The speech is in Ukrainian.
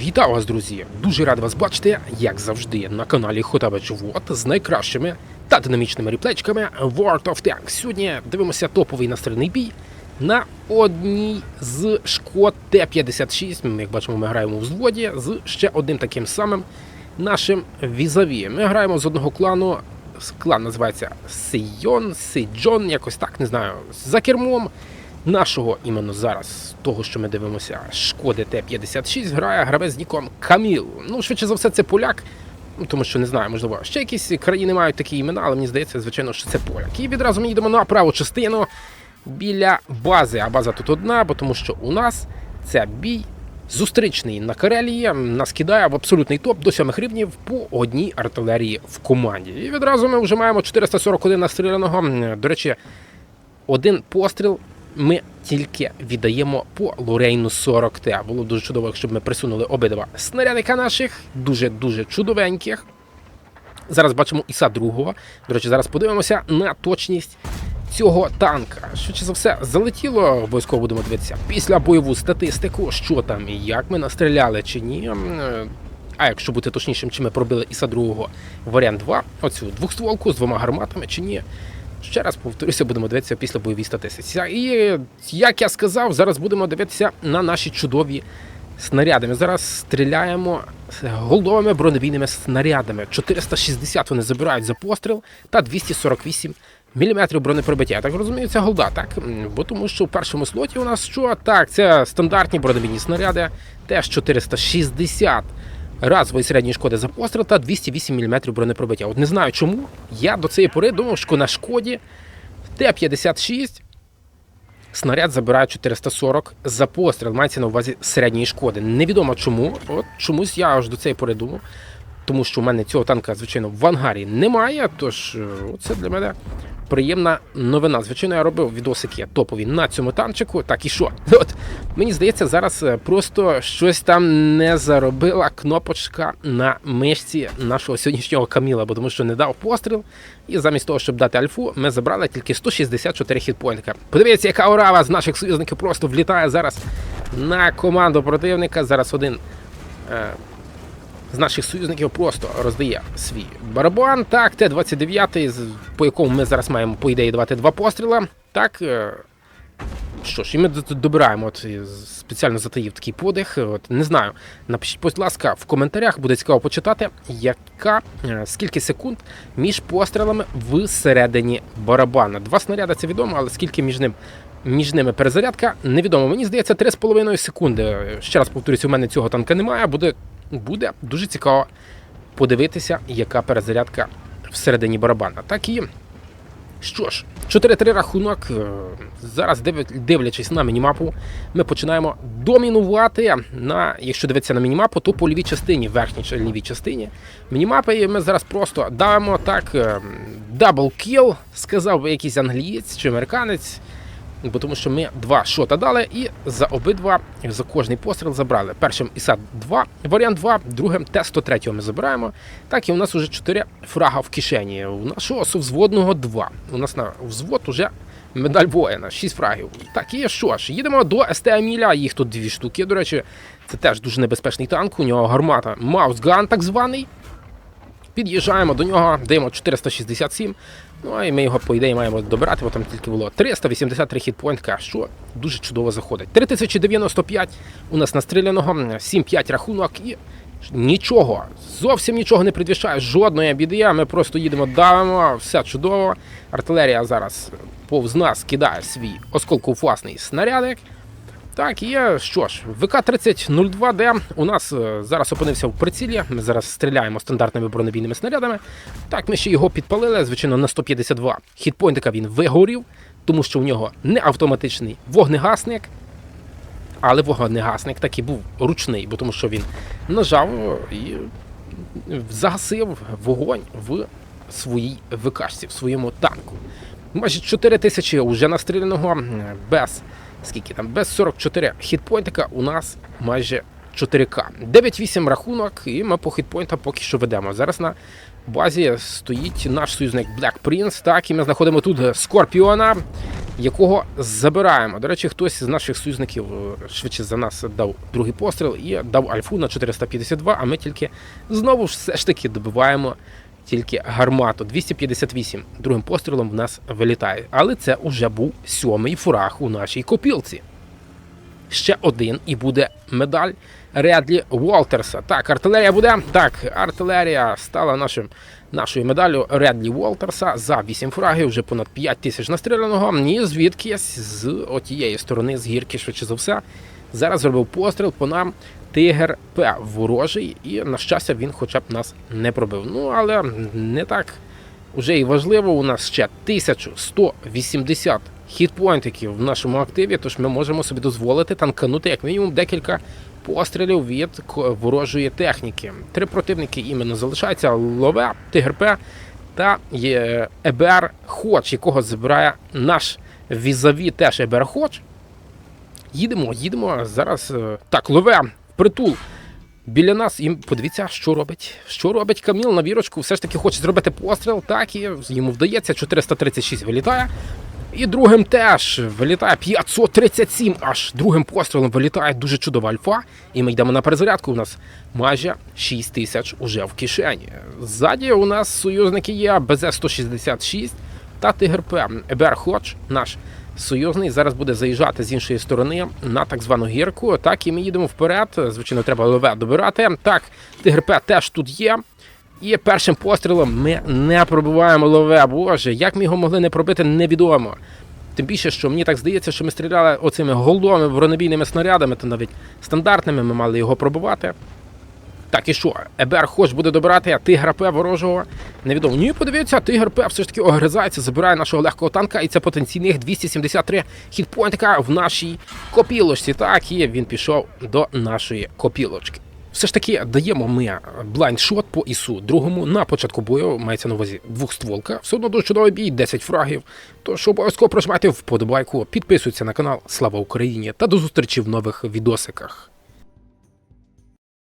Вітаю вас, друзі! Дуже радий вас бачити, як завжди, на каналі Хотабич Вот з найкращими та динамічними реплечками World of Tanks. Сьогодні дивимося топовий настільний бій на одній з шкод Т-56. Ми, як бачимо, ми граємо в взводі з ще одним таким самим нашим візаві. Ми граємо з одного клану. Клан називається Сейон, Сейджон, якось так, не знаю, за кермом нашого іменно зараз, того, що ми дивимося, шкоди Т-56, грає гравець ніком Каміл. Ну, швидше за все, це поляк. Ну, тому що не знаю, можливо, ще якісь країни мають такі імена, але мені здається, звичайно, що це поляк. І відразу ми їдемо на праву частину біля бази. А база тут одна, бо тому що у нас це бій зустрічний на Карелії. Нас кидає в абсолютний топ до 7 рівнів по одній артилерії в команді. І відразу ми вже маємо 441 настріляного. До речі, один постріл ми тільки віддаємо по Лорейну 40Т. Було дуже чудово, якщо б ми присунули обидва снарядика наших, дуже-дуже чудовеньких. Зараз бачимо Іса другого. До речі, зараз подивимося на точність цього танка. Швидше за все, залетіло, обов'язково будемо дивитися після бойову статистику, що там і як ми настріляли чи ні. Е, А якщо бути точнішим, чи ми пробили Іса другого варіант 2, оцю двохстволку з двома гарматами чи ні. Ще раз повторюся, будемо дивитися після бойовій статистиці. І як я сказав, зараз будемо дивитися на наші чудові снаряди. Ми зараз стріляємо голдовими бронебійними снарядами. 460 вони забирають за постріл та 248 мм бронепробиття. Я так розумію, це голда, так? Бо тому що в першому слоті у нас що? Так, це стандартні бронебійні снаряди, теж 460 разової середньої шкоди за постріл та 208 мм бронепробиття. От не знаю чому. Я до цієї пори думав, що на шкоді Т-56 снаряд забирає 440 за постріл. Мається на увазі середньої шкоди. Невідомо чому. От чомусь я аж до цієї пори думав. Тому що в мене цього танка, звичайно, в ангарі немає. Тож е, це для мене приємна новина. Звичайно, я робив відосики топові на цьому танчику. Так і що? От мені здається, зараз е, просто щось там не заробила кнопочка на мишці нашого сьогоднішнього Каміла, бо тому що не дав постріл. І замість того, щоб дати альфу, ми забрали тільки 164 хітпоінтика. Подивіться, яка орава з наших союзників просто влітає зараз на команду противника. Зараз один. Е, з наших союзників просто роздає свій барабан. Так, Т-29, з- по якому ми зараз маємо, по ідеї, давати два постріла. Так. Е, Що ж, і ми добираємо, от спеціально затаїв такий подих. От не знаю. Напишіть, будь ласка, в коментарях буде цікаво почитати, яка е, скільки секунд між пострілами всередині барабана. Два снаряди це відомо, але скільки між ним. Між ними перезарядка невідомо. Мені здається, 3,5 секунди. Ще раз повторюся, у мене цього танка немає. Буде, буде дуже цікаво подивитися, яка перезарядка всередині барабана. Так і що ж, 4-3 рахунок. Е, Зараз дивлячись на мінімапу, ми починаємо домінувати. На, якщо дивитися на мінімапу, то по лівій частині, верхній чи лівій частині мінімапи ми зараз просто давимо так. Дабл кіл, сказав би якийсь англієць чи американець. Тому що ми два шота дали і за обидва за кожний постріл забрали. Першим ісад 2, варіант 2, другим Т-103 ми забираємо. Так, і у нас уже 4 фрага в кишені. У нашого сувзводного 2. У нас на взвод уже медаль воїна, 6 фрагів. Так, і що ж, їдемо до СТ Аміля, їх тут дві штуки. До речі, це теж дуже небезпечний танк. У нього гармата Маусган, так званий. Під'їжджаємо до нього, даємо 467. Ну і ми його, по ідеї, маємо добирати, бо там тільки було 383 хітпоінтка, що дуже чудово заходить. 3095 у нас настріляного, 7-5 рахунок і нічого, зовсім нічого не предвіщає, жодної біди. Ми просто їдемо, давимо, все чудово. Артилерія зараз повз нас кидає свій осколковласний снарядик. Так, є що ж, ВК-3002Д у нас е, зараз опинився в прицілі. Ми зараз стріляємо стандартними бронебійними снарядами. Так, ми ще його підпалили, звичайно, на 152 хітпойнтика він вигорів, тому що у нього не автоматичний вогнегасник. Але вогнегасник таки був ручний, бо тому що він нажав і загасив вогонь в своїй ВКшці, в своєму танку. Майже 4 тисячі вже настріляного без скільки там, без 44 хітпойнтика у нас майже 4К. 9-8 рахунок, і ми по хітпойнтам поки що ведемо. Зараз на базі стоїть наш союзник Black Prince, так, і ми знаходимо тут Скорпіона. якого забираємо. До речі, хтось з наших союзників е, швидше за нас дав другий постріл і дав альфу на 452, а ми тільки знову ж все ж таки добиваємо тільки гармату. 258 другим пострілом в нас вилітає. Але це вже був сьомий фураг у нашій копілці. Ще один і буде медаль Редлі Уолтерса. Так, артилерія буде. Так, артилерія стала нашим, нашою медаллю Редлі Уолтерса за 8 фрагів, вже понад 5 тисяч настріляного. І звідкись з отієї сторони, з гірки, швидше за все. Зараз зробив постріл по нам Тигр П ворожий, і, на щастя, він хоча б нас не пробив. Ну, але не так уже і важливо. У нас ще 1180 хітпоінтиків в нашому активі, тож ми можемо собі дозволити танканути як мінімум декілька пострілів від ворожої техніки. Три противники іменно залишаються: Лове, Тигр П та ЕБР Хоч, якого збирає наш візаві теж ЕБР Хоч. Їдемо, їдемо. Зараз е, так, лове притул. Біля нас і подивіться, що робить. Що робить Каміл на вірочку. Все ж таки хоче зробити постріл, так і йому вдається. 436 вилітає. І другим теж вилітає 537 аж другим пострілом вилітає дуже чудова альфа. І ми йдемо на перезарядку. У нас майже 6 тисяч уже в кишені. Ззаді у нас союзники є БЗ-166 та Тигр П. Ебер Хоч, наш союзний, зараз буде заїжджати з іншої сторони на так звану гірку. Так, і ми їдемо вперед. Звичайно, треба лове добирати. Так, Тигр П теж тут є. І першим пострілом ми не пробиваємо лове. Боже, як ми його могли не пробити, невідомо. Тим більше, що мені так здається, що ми стріляли оцими голдовими бронебійними снарядами, то навіть стандартними ми мали його пробивати. Так, і що? Ебер хоч буде добирати, Тигра П ворожого. Невідомо. Ні, подивіться, Тигр П все ж таки огризається, забирає нашого легкого танка, і це потенційних 273 хітпойнтика в нашій копілочці. Так, і він пішов до нашої копілочки. Все ж таки даємо ми блайндшот по ісу другому на початку бою, мається на увазі двохстволка. Все одно дуже чудовий бій, 10 фрагів. Тож обов'язково прожимайте вподобайку, підписуйтесь на канал. Слава Україні! Та до зустрічі в нових відосиках.